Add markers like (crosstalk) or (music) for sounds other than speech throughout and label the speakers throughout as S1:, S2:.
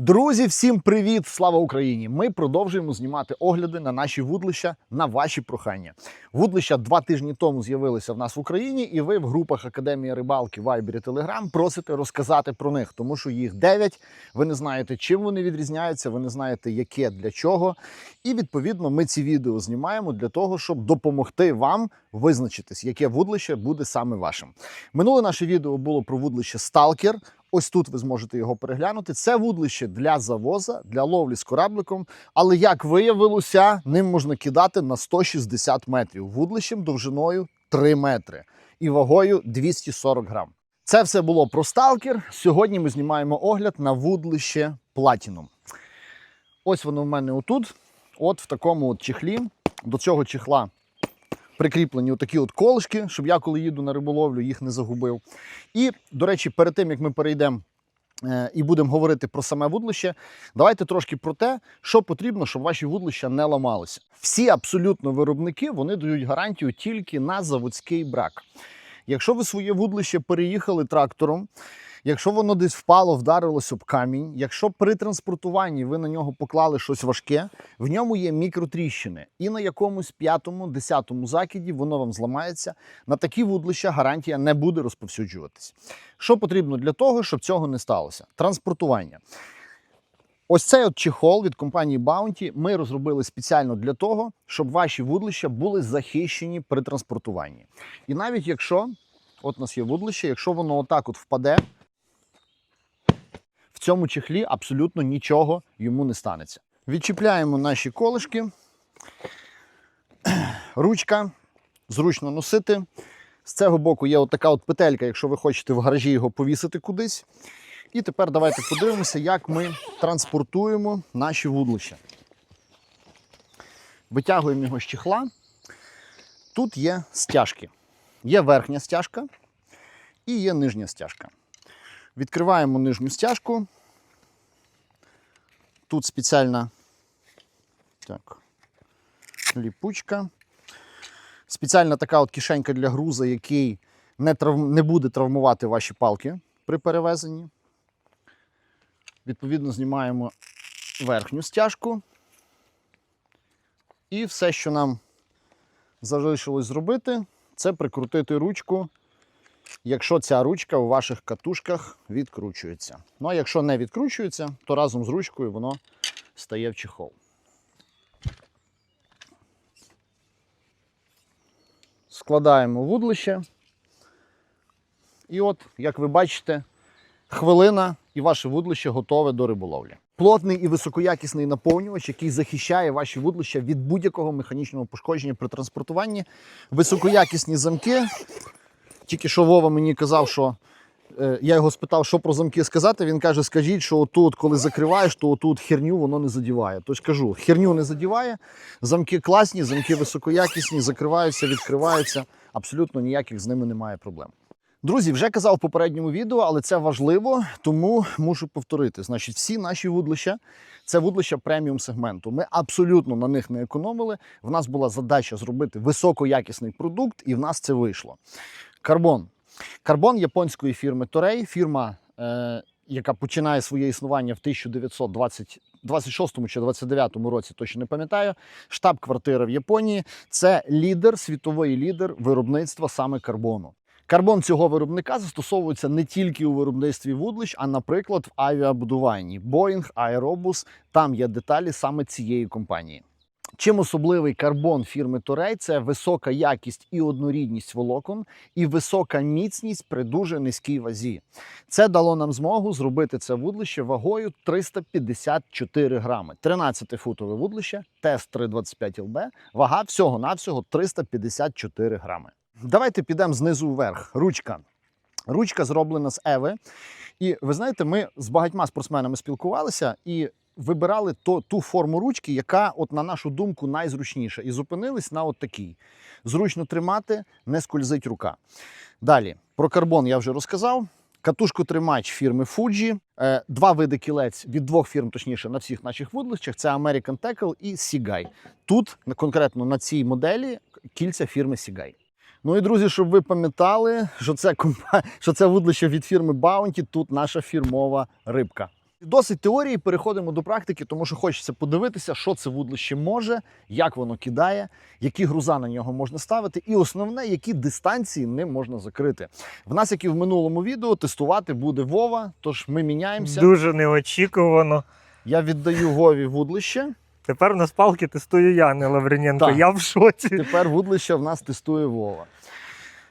S1: Друзі, всім привіт! Слава Україні! Ми продовжуємо знімати огляди на наші вудлища на ваші прохання. Вудлища два тижні тому з'явилися в нас в Україні, і ви в групах Академія рибалки, Viber і Telegram просите розказати про них, тому що їх 9. Ви не знаєте, чим вони відрізняються, ви не знаєте, яке для чого. І відповідно ми ці відео знімаємо для того, щоб допомогти вам визначитись, яке вудлище буде саме вашим. Минуле наше відео було про вудлище Сталкер. Ось тут ви зможете його переглянути. Це вудлище для завоза, для ловлі з корабликом. Але як виявилося, ним можна кидати на 160 метрів вудлищем довжиною 3 метри і вагою 240 грам. Це все було про сталкер. Сьогодні ми знімаємо огляд на вудлище Platinum. Ось воно в мене отут, от в такому от чехлі. До цього чехла прикріплені отакі от колишки, щоб я, коли їду на риболовлю, їх не загубив. І, до речі, перед тим як ми перейдемо е, і будемо говорити про саме вудлище, давайте трошки про те, що потрібно, щоб ваші вудлища не ламалися. Всі абсолютно виробники вони дають гарантію тільки на заводський брак. Якщо ви своє вудлище переїхали трактором, якщо воно десь впало, вдарилось об камінь, якщо при транспортуванні ви на нього поклали щось важке, в ньому є мікротріщини, і на якомусь п'ятому, десятому закиді воно вам зламається. На такі вудлища гарантія не буде розповсюджуватись. Що потрібно для того, щоб цього не сталося? Транспортування. Ось цей от чехол від компанії Bounty ми розробили спеціально для того, щоб ваші вудлища були захищені при транспортуванні. І навіть якщо, от у нас є вудлище, якщо воно отак от впаде, цьому чехлі абсолютно нічого йому не станеться. Відчіпляємо наші колишки, (clears throat) ручка, зручно носити. З цього боку є от така от петелька, якщо ви хочете в гаражі його повісити кудись. І тепер давайте подивимося, як ми транспортуємо наші вудлища. Витягуємо його з чехла. Тут є стяжки. Є верхня стяжка і є нижня стяжка. Відкриваємо нижню стяжку. Тут спеціальна так, ліпучка. Спеціальна така от кишенька для груза, який не, трав... не буде травмувати ваші палки при перевезенні. Відповідно, знімаємо верхню стяжку. І все, що нам залишилось зробити, це прикрутити ручку, якщо ця ручка у ваших катушках відкручується. Ну а якщо не відкручується, то разом з ручкою воно стає в чехол. Складаємо вудлище. І от, як ви бачите, хвилина і ваше вудлище готове до риболовлі. Плотний і високоякісний наповнювач, який захищає ваші вудлища від будь-якого механічного пошкодження при транспортуванні. Високоякісні замки. Тільки що Вова мені казав, що е, я його спитав, що про замки сказати. Він каже: скажіть, що отут, коли закриваєш, то отут херню воно не задіває. Тож кажу, херню не задіває. Замки класні, замки високоякісні, закриваються, відкриваються. Абсолютно ніяких з ними немає проблем. Друзі, вже казав в попередньому відео, але це важливо, тому мушу повторити. Значить, всі наші вудлища це вудлища преміум сегменту. Ми абсолютно на них не економили. В нас була задача зробити високоякісний продукт, і в нас це вийшло. Карбон. Карбон японської фірми Торей, фірма, е, яка починає своє існування в 1926 чи 29 році, точно не пам'ятаю. Штаб-квартира в Японії. Це лідер, світовий лідер виробництва саме карбону. Карбон цього виробника застосовується не тільки у виробництві вудлищ, а, наприклад, в авіабудуванні. Boeing, Aerobus, там є деталі саме цієї компанії. Чим особливий карбон фірми Торей це висока якість і однорідність волокон, і висока міцність при дуже низькій вазі. Це дало нам змогу зробити це вудлище вагою 354 грами. 13-футове вудлище, тест 325 ЛБ, вага всього-навсього 354 грами. Давайте підемо знизу вверх. Ручка. Ручка зроблена з Еви. І ви знаєте, ми з багатьма спортсменами спілкувалися і вибирали то, ту форму ручки, яка, от, на нашу думку, найзручніша. І зупинились на от такій. Зручно тримати, не скользить рука. Далі, про карбон я вже розказав. Катушку тримач фірми Fuji. Е, Два види кілець від двох фірм, точніше, на всіх наших вудлищах. Це American Tackle і Seaguy. Тут конкретно на цій моделі кільця фірми Seaguy. Ну і друзі, щоб ви пам'ятали, що це компа... що це вудлище від фірми Bounty, тут наша фірмова рибка. Досить теорії, переходимо до практики, тому що хочеться подивитися, що це вудлище може, як воно кидає, які груза на нього можна ставити, і основне, які дистанції ним можна закрити. В нас, як і в минулому відео, тестувати буде Вова, тож ми міняємося.
S2: Дуже неочікувано.
S1: Я віддаю Вові вудлище.
S2: Тепер на спалки тестую я, не Лавриненко.
S1: Так.
S2: Я в шоці.
S1: Тепер вудлище в нас тестує Вова.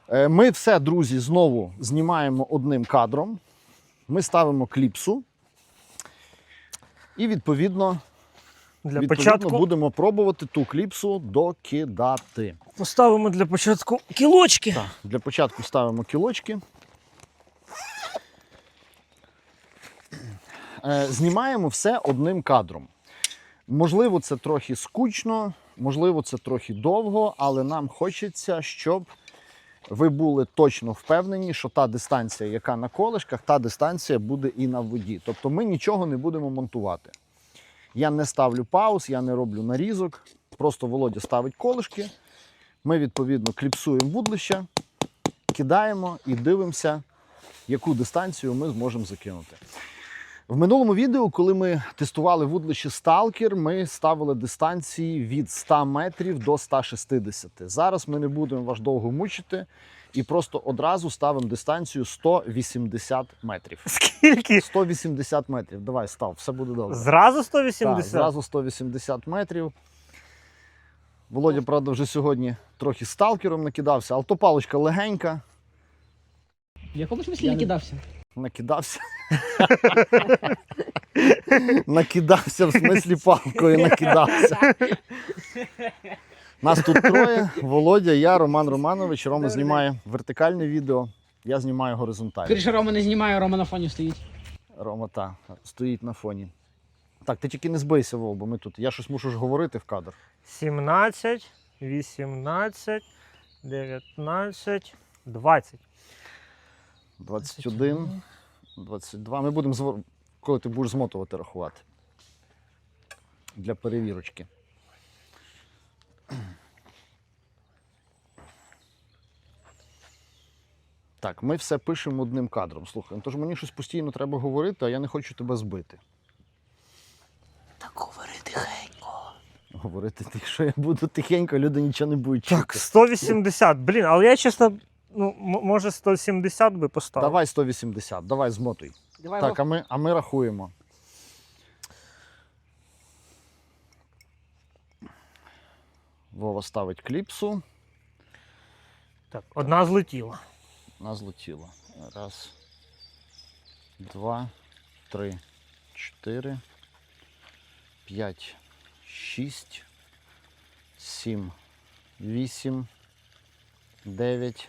S1: Е, Ми все, друзі, знову знімаємо одним кадром. Ми ставимо кліпсу. І відповідно,
S2: Для
S1: відповідно
S2: початку
S1: будемо пробувати ту кліпсу докидати.
S2: поставимо для початку кілочки.
S1: Так, для початку ставимо кілочки. Е, Знімаємо все одним кадром. Можливо, це трохи скучно, можливо, це трохи довго, але нам хочеться, щоб ви були точно впевнені, що та дистанція, яка на колишках, та дистанція буде і на воді. Тобто ми нічого не будемо монтувати. Я не ставлю пауз, я не роблю нарізок. Просто Володя ставить колишки. Ми відповідно кліпсуємо вудлище, кидаємо і дивимося, яку дистанцію ми зможемо закинути. В минулому відео, коли ми тестували вудлище Stalker, ми ставили дистанції від 100 метрів до 160. Зараз ми не будемо вас довго мучити і просто одразу ставимо дистанцію 180 метрів.
S2: Скільки?
S1: 180 метрів. Давай, став, все буде добре.
S2: Зразу
S1: Так,
S2: 180?
S1: зразу 180 метрів. Володя, правда, вже сьогодні трохи сталкером накидався, але то паличка легенька,
S3: В якому смислі
S1: Я
S3: не
S1: не-
S3: кидався?
S1: Накидався. накидався, в смислі палкою накидався. Нас тут троє: Володя, я, Роман Романович. Рома знімає вертикальне відео, я знімаю горизонтальне.
S3: Скоріше Рома не знімає, Рома на фоні стоїть.
S1: Рома та стоїть на фоні. Так, ти тільки не збийся, Вов, бо ми тут. Я щось мушу ж говорити в кадр.
S2: 17, 18, 19, 20.
S1: 21, 22. Ми будемо, зво- коли ти будеш змотувати рахувати. Для перевірочки. Так, ми все пишемо одним кадром. Слухай, ну, тож мені щось постійно треба говорити, а я не хочу тебе збити.
S3: Так говори тихенько.
S1: Говорити тих, що я буду тихенько, люди нічого не будуть чути.
S2: Так, 180. Блін, але я чесно, ну, може 170 би поставив.
S1: Давай 180, давай змотуй.
S3: Давай,
S1: Так, а ми, а ми рахуємо. Вова ставить кліпсу.
S2: Так, одна злетіла.
S1: Вона злетіла. Раз, два, три, чотири, п'ять, шість, сім, вісім, дев'ять,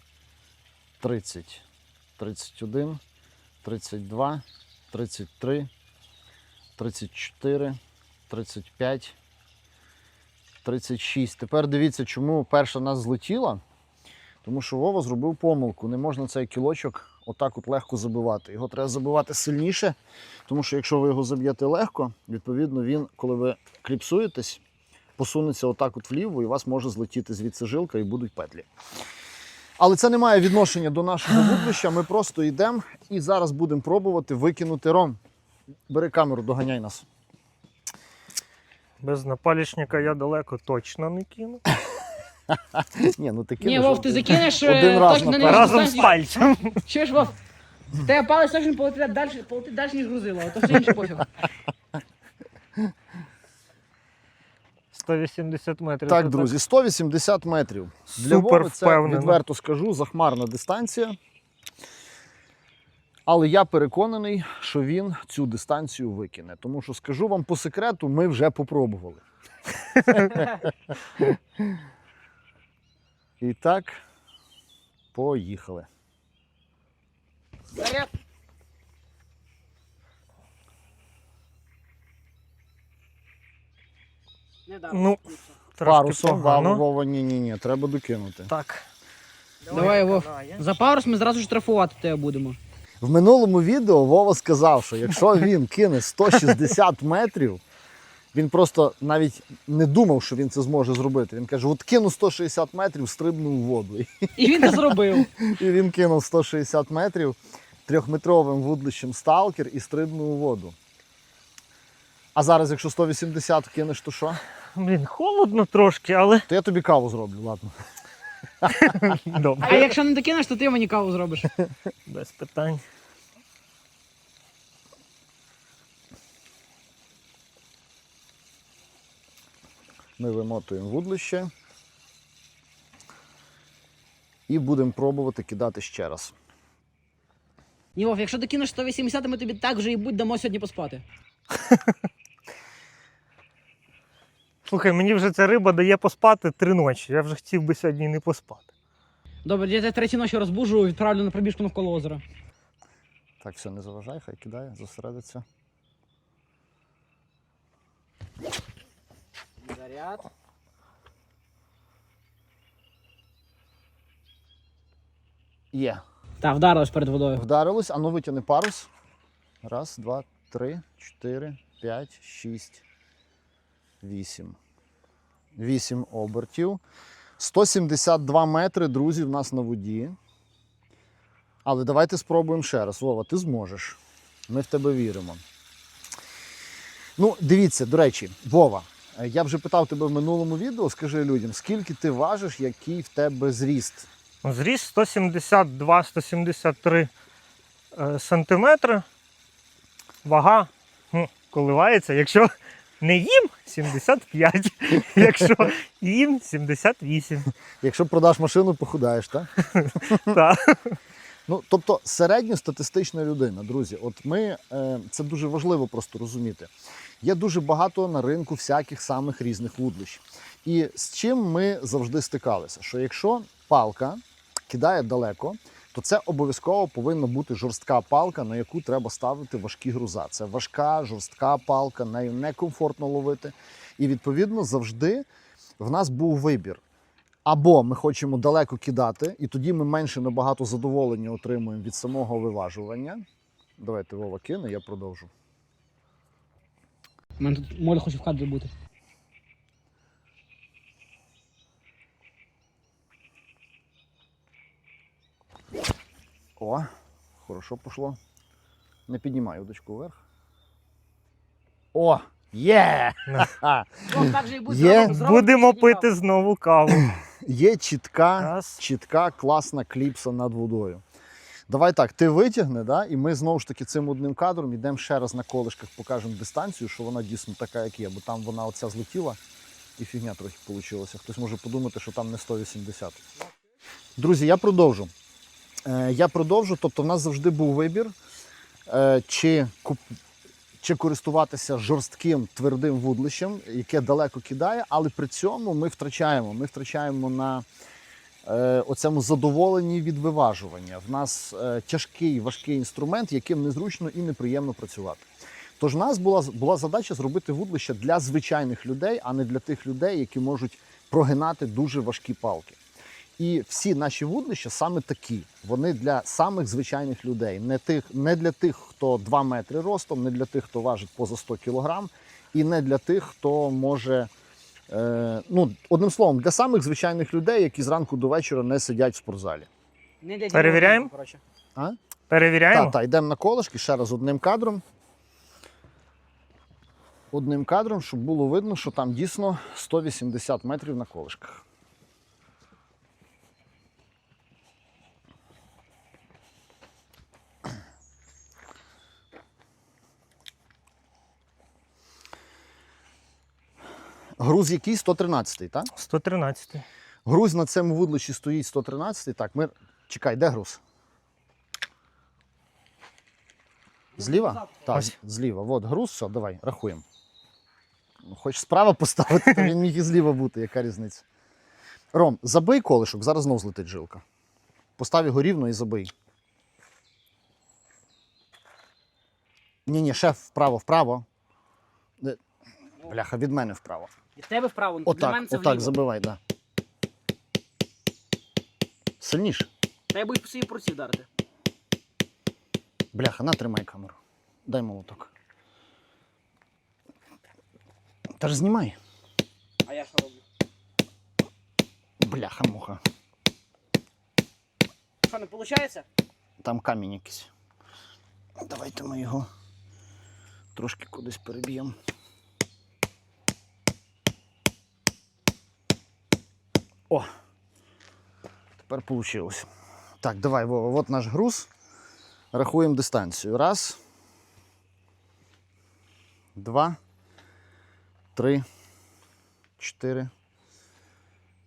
S1: 30, 31, 32, 33, 34, 35, 36. Тепер дивіться, чому перша нас злетіла. Тому що Вова зробив помилку. Не можна цей кілочок отак от легко забивати. Його треба забивати сильніше, тому що якщо ви його заб'єте легко, відповідно він, коли ви кліпсуєтесь, посунеться отак от вліво і у вас може злетіти звідси жилка і будуть петлі. Але це не має відношення до нашого вудлища. Ми просто йдемо і зараз будемо пробувати викинути ром. Бери камеру, доганяй нас.
S2: Без напалічника я далеко точно не кину.
S1: Ні, ну ти
S3: Ні,
S1: кинеш
S3: Вов, ти закинеш
S1: один
S3: е,
S1: раз
S3: точно на
S1: наперед.
S3: нижню
S2: Разом з
S3: дистанцію.
S2: пальцем.
S3: Чуєш, Вов? В Тебе палець точно полетить далі, полетить далі, ніж грузило, а то все інше пофіг.
S2: 180 метрів.
S1: Так, друзі, 180 метрів. Для
S2: Супер
S1: Вови це відверто скажу, захмарна дистанція. Але я переконаний, що він цю дистанцію викине. Тому що скажу вам по секрету, ми вже попробували. (laughs) І так, поїхали.
S3: Заряд. Не да.
S2: Ну, трошки
S1: Парусом,
S2: погано.
S1: Вова, ні, ні, ні, треба докинути.
S2: Так.
S3: Давай, Вов. За парус ми зразу штрафувати тебе будемо.
S1: В минулому відео Вова сказав, що якщо він кине 160 метрів, він просто навіть не думав, що він це зможе зробити. Він каже: от кину 160 метрів, стрибну у воду.
S3: І він це зробив.
S1: І він кинув 160 метрів трьохметровим вудлищем сталкер і стрибнув у воду. А зараз, якщо 180 кинеш, то що?
S2: Блін, холодно трошки, але
S1: То я тобі каву зроблю, ладно. (laughs)
S3: А якщо не докинеш, то ти мені каву зробиш. (laughs)
S2: Без питань.
S1: Ми вимотуємо вудлище і будемо пробувати кидати ще раз.
S3: Ні, Вов, якщо докинеш 180, ми тобі так вже і будь дамо сьогодні поспати. (laughs)
S2: Слухай, мені вже ця риба дає поспати три ночі. Я вже хотів би сьогодні не поспати.
S3: Добре, я тебе третій ночі розбужу, і відправлю на пробіжку навколо озера.
S1: Так, все, не заважай, хай кидає, зосередиться.
S3: Заряд.
S1: Є.
S3: Так, вдарилось перед водою.
S1: Вдарилось, а ну витягни парус. Раз, два, три, чотири, п'ять, шість, вісім. Вісім обертів. 172 метри, друзі, в нас на воді. Але давайте спробуємо ще раз. Вова, ти зможеш. Ми в тебе віримо. Ну, дивіться, до речі, Вова, я вже питав тебе в минулому відео. Скажи людям, скільки ти важиш, який в тебе зріст?
S2: Зріст 172-173 е, сантиметри. Вага коливається, якщо не їм 75, (laughs) якщо їм 78.
S1: Якщо продаш машину, похудаєш, так? (laughs)
S2: Так.
S1: Ну, тобто середньостатистична людина, друзі, от ми е, це дуже важливо просто розуміти. Є дуже багато на ринку всяких самих різних вудлищ. І з чим ми завжди стикалися? Що якщо палка кидає далеко, то це обов'язково повинна бути жорстка палка, на яку треба ставити важкі груза. Це важка, жорстка палка, нею некомфортно ловити. І відповідно завжди в нас був вибір. Або ми хочемо далеко кидати, і тоді ми менше набагато задоволення отримуємо від самого виважування. Давайте Вова кине, я продовжу.
S3: У мене тут моля хоче в кадрі бути.
S1: О, хорошо пішло. Не піднімай удочку вверх. О! Є! (laughs)
S3: Будь
S1: Є.
S2: Будемо пити знову каву. (clears throat)
S1: Є чітка,
S2: Раз.
S1: чітка, класна кліпса над водою. Давай так, ти витягни, да? і ми знову ж таки цим одним кадром йдемо ще раз на колишках, покажемо дистанцію, що вона дійсно така, як є, бо там вона оця злетіла і фігня трохи вийшла. Хтось може подумати, що там не 180. Друзі, я продовжу. Е, я продовжу, тобто в нас завжди був вибір, е, чи, чи користуватися жорстким твердим вудлищем, яке далеко кидає, але при цьому ми втрачаємо. Ми втрачаємо на е, оцьому задоволенні від виважування. В нас тяжкий, важкий інструмент, яким незручно і неприємно працювати. Тож в нас була, була задача зробити вудлище для звичайних людей, а не для тих людей, які можуть прогинати дуже важкі палки. І всі наші вудлища саме такі. Вони для самих звичайних людей, не, тих, не для тих, хто 2 метри ростом, не для тих, хто важить поза 100 кілограм, і не для тих, хто може. Е, ну, одним словом, для самих звичайних людей, які зранку до вечора не сидять в спортзалі.
S3: Не для
S2: Перевіряємо?
S3: коротше.
S1: А?
S2: Перевіряємо.
S1: Так, так, йдемо на колишки ще раз одним кадром. Одним кадром, щоб було видно, що там дійсно 180 метрів на колишках. Груз який 113, так?
S2: 113.
S1: Груз на цьому вудлищі стоїть 113. Так, ми. Чекай, де груз? Зліва? Так,
S2: Ось.
S1: зліва. От груз, все, давай, рахуємо. Ну, Хоч справа поставити, то він міг і зліва бути, яка різниця. Ром, забий колишок, зараз знов злетить жилка. Постав його рівно і забий. Ні, ні, шеф, вправо, вправо. Де- Бляха, від мене вправо.
S3: І в тебе вправо, для
S1: Отак,
S3: мене це
S1: отак,
S3: вліво.
S1: забивай, да. Сильніше.
S3: Та я боюсь по своїй порці вдарити.
S1: Бляха, на, тримай камеру. Дай молоток. Та ж знімай.
S3: А я що роблю?
S1: Бляха, муха.
S3: Що, не виходить?
S1: Там камінь якийсь. Давайте ми його трошки кудись переб'ємо. О! Тепер вийшло. Так, давай, Вова, от наш груз. Рахуємо дистанцію. Раз. Два. Три. Чотири.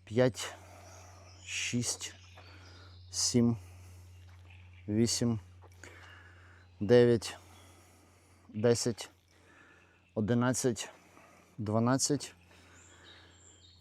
S1: П'ять. Шість. Сім. 8, 9, 10, 11, 12,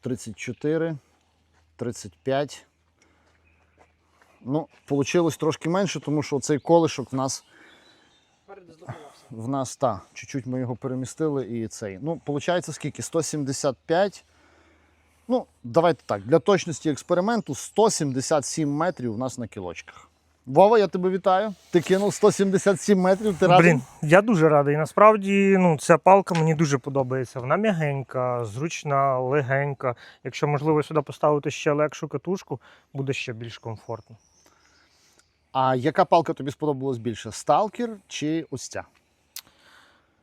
S1: 34, 35. Ну, вийшло трошки менше, тому що цей колишок в нас в нас та, чуть-чуть ми його перемістили і цей. Ну, виходить скільки? 175. Ну, давайте так, для точності експерименту 177 метрів у нас на кілочках. Вова, я тебе вітаю. Ти кинув 177 метрів, ти радий?
S2: Блін, я дуже радий. Насправді, ну, ця палка мені дуже подобається. Вона м'ягенька, зручна, легенька. Якщо можливо сюди поставити ще легшу катушку, буде ще більш комфортно.
S1: А яка палка тобі сподобалась більше? Сталкер чи ось ця?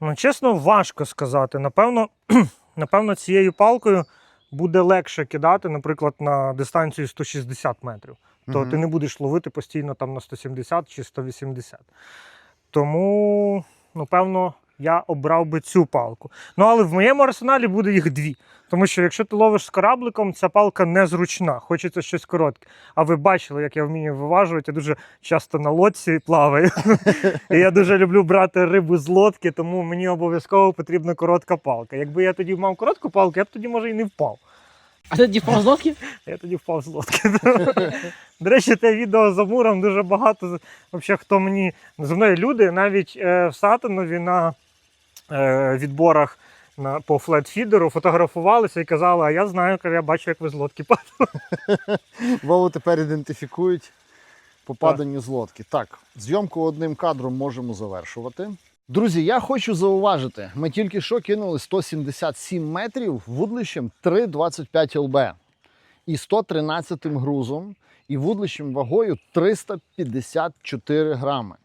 S2: Ну, чесно, важко сказати. Напевно, (clears throat) напевно, цією палкою буде легше кидати, наприклад, на дистанцію 160 метрів. То
S1: Мгм.
S2: ти не будеш ловити постійно там на 170 чи 180. Тому, ну, певно, я обрав би цю палку. Ну, але в моєму арсеналі буде їх дві. Тому що якщо ти ловиш з корабликом, ця палка незручна, хочеться щось коротке. А ви бачили, як я вмію виважувати, я дуже часто на лодці плаваю. (laughs) І я дуже люблю брати рибу з лодки, тому мені обов'язково потрібна коротка палка. Якби я тоді мав коротку палку, я б тоді, може, і не впав.
S3: А ти впав з лодки?
S2: Я тоді впав з лодки. (laughs) До речі, те відео з Амуром дуже багато. Взагалі, хто мені зі мною люди, навіть е, в Сатанові на е, відборах на, по флетфідеру фотографувалися і казали, а я знаю, я бачу, як ви з лодки падали. (laughs)
S1: Вову тепер ідентифікують по паданню з лодки. Так, зйомку одним кадром можемо завершувати. Друзі, я хочу зауважити, ми тільки що кинули 177 метрів вудлищем 3,25 ЛБ і 113 грузом, і вудлищем вагою 354 грами.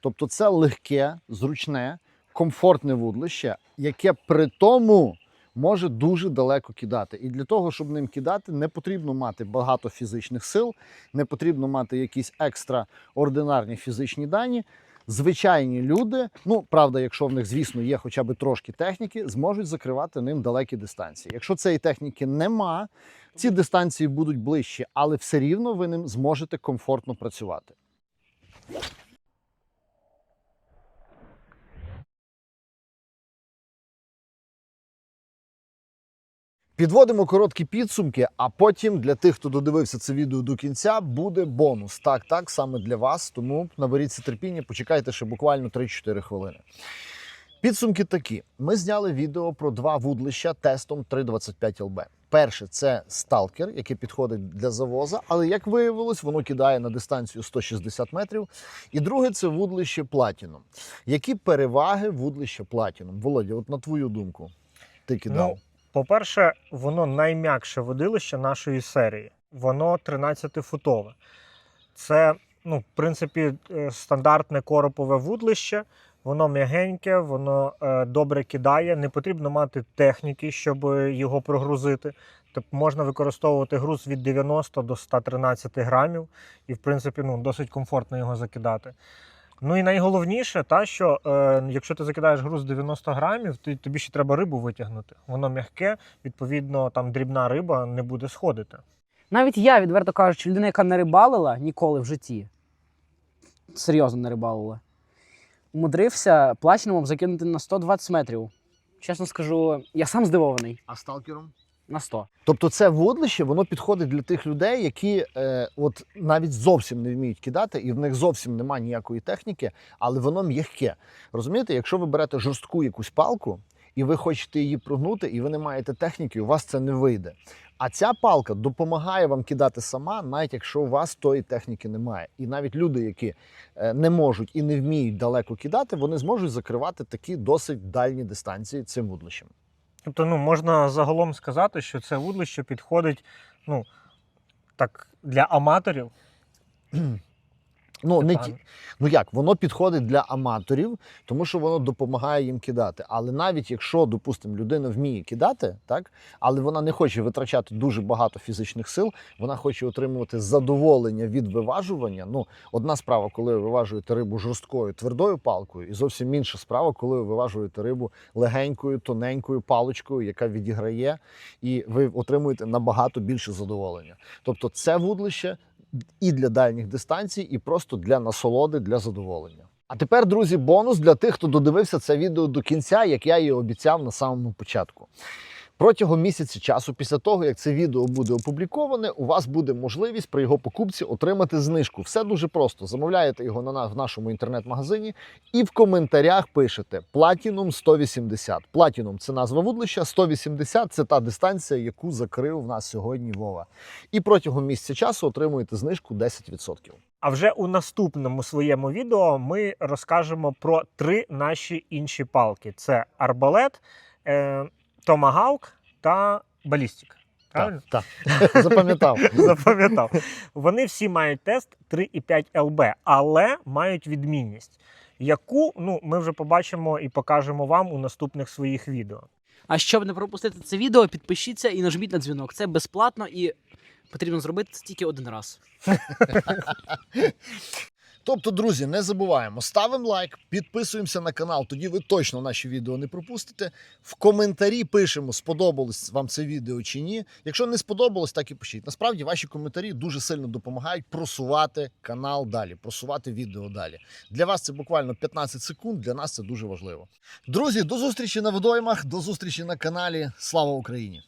S1: Тобто це легке, зручне, комфортне вудлище, яке при тому може дуже далеко кидати. І для того, щоб ним кидати, не потрібно мати багато фізичних сил, не потрібно мати якісь екстраординарні фізичні дані. Звичайні люди, ну правда, якщо в них, звісно, є хоча б трошки техніки, зможуть закривати ним далекі дистанції. Якщо цієї техніки нема, ці дистанції будуть ближчі, але все рівно ви ним зможете комфортно працювати. Підводимо короткі підсумки, а потім для тих, хто додивився це відео до кінця, буде бонус. Так, так, саме для вас. Тому наберіться терпіння, почекайте ще буквально 3-4 хвилини. Підсумки такі: ми зняли відео про два вудлища тестом 3,25 ЛБ. Перше це сталкер, який підходить для завоза, але як виявилось, воно кидає на дистанцію 160 метрів. І друге це вудлище Platinum. Які переваги вудлища Platinum? Володя, от на твою думку, ти кидав.
S2: Ну, по-перше, воно найм'якше водилище нашої серії. Воно 13-футове. Це, ну, в принципі, е, стандартне коропове вудлище. Воно м'ягеньке, воно е, добре кидає. Не потрібно мати техніки, щоб його прогрузити. Тобто можна використовувати груз від 90 до 113 грамів, і, в принципі, ну, досить комфортно його закидати. Ну і найголовніше, та що е, якщо ти закидаєш груз 90 грамів, то тобі ще треба рибу витягнути. Воно м'яке, відповідно, там дрібна риба не буде сходити.
S3: Навіть я, відверто кажучи, людина, яка не рибалила ніколи в житті, серйозно не рибалила, умудрився платінумом закинути на 120 метрів. Чесно скажу, я сам здивований
S1: А сталкером?
S3: на 100.
S1: Тобто це вудлище воно підходить для тих людей, які е, от навіть зовсім не вміють кидати, і в них зовсім немає ніякої техніки, але воно м'яке. Розумієте, якщо ви берете жорстку якусь палку, і ви хочете її прогнути, і ви не маєте техніки, у вас це не вийде. А ця палка допомагає вам кидати сама, навіть якщо у вас тої техніки немає. І навіть люди, які е, не можуть і не вміють далеко кидати, вони зможуть закривати такі досить дальні дистанції цим вудлищем.
S2: Тобто, ну можна загалом сказати, що це вудлище підходить, ну так, для аматорів. (clears throat)
S1: Ну, не ті, ну як, воно підходить для аматорів, тому що воно допомагає їм кидати. Але навіть якщо, допустимо, людина вміє кидати, так, але вона не хоче витрачати дуже багато фізичних сил, вона хоче отримувати задоволення від виважування. Ну, одна справа, коли ви виважуєте рибу жорсткою твердою палкою, і зовсім інша справа, коли ви виважуєте рибу легенькою, тоненькою паличкою, яка відіграє, і ви отримуєте набагато більше задоволення. Тобто, це вудлище і для дальніх дистанцій, і просто для насолоди, для задоволення. А тепер, друзі, бонус для тих, хто додивився це відео до кінця, як я і обіцяв на самому початку. Протягом місяця часу, після того як це відео буде опубліковане, у вас буде можливість при його покупці отримати знижку. Все дуже просто. Замовляєте його на в нашому інтернет-магазині і в коментарях пишете Platinum 180. Platinum – це назва вудлища, 180 – це та дистанція, яку закрив в нас сьогодні Вова. І протягом місяця часу отримуєте знижку 10%.
S2: А вже у наступному своєму відео ми розкажемо про три наші інші палки: це арбалет, е, томагавк та балістик. Правильно?
S1: Так, так. (laughs) запам'ятав. (laughs)
S2: Запам'ятав. Вони всі мають тест 3,5 ЛБ, але мають відмінність, яку ну, ми вже побачимо і покажемо вам у наступних своїх відео.
S3: А щоб не пропустити це відео, підпишіться і нажміть на дзвінок. Це безплатно і потрібно зробити це тільки один раз. (laughs)
S1: Тобто, друзі, не забуваємо, ставимо лайк, підписуємося на канал, тоді ви точно наші відео не пропустите. В коментарі пишемо, сподобалось вам це відео чи ні. Якщо не сподобалось, так і пишіть. Насправді ваші коментарі дуже сильно допомагають просувати канал далі, просувати відео далі. Для вас це буквально 15 секунд, для нас це дуже важливо. Друзі, до зустрічі на водоймах, до зустрічі на каналі. Слава Україні!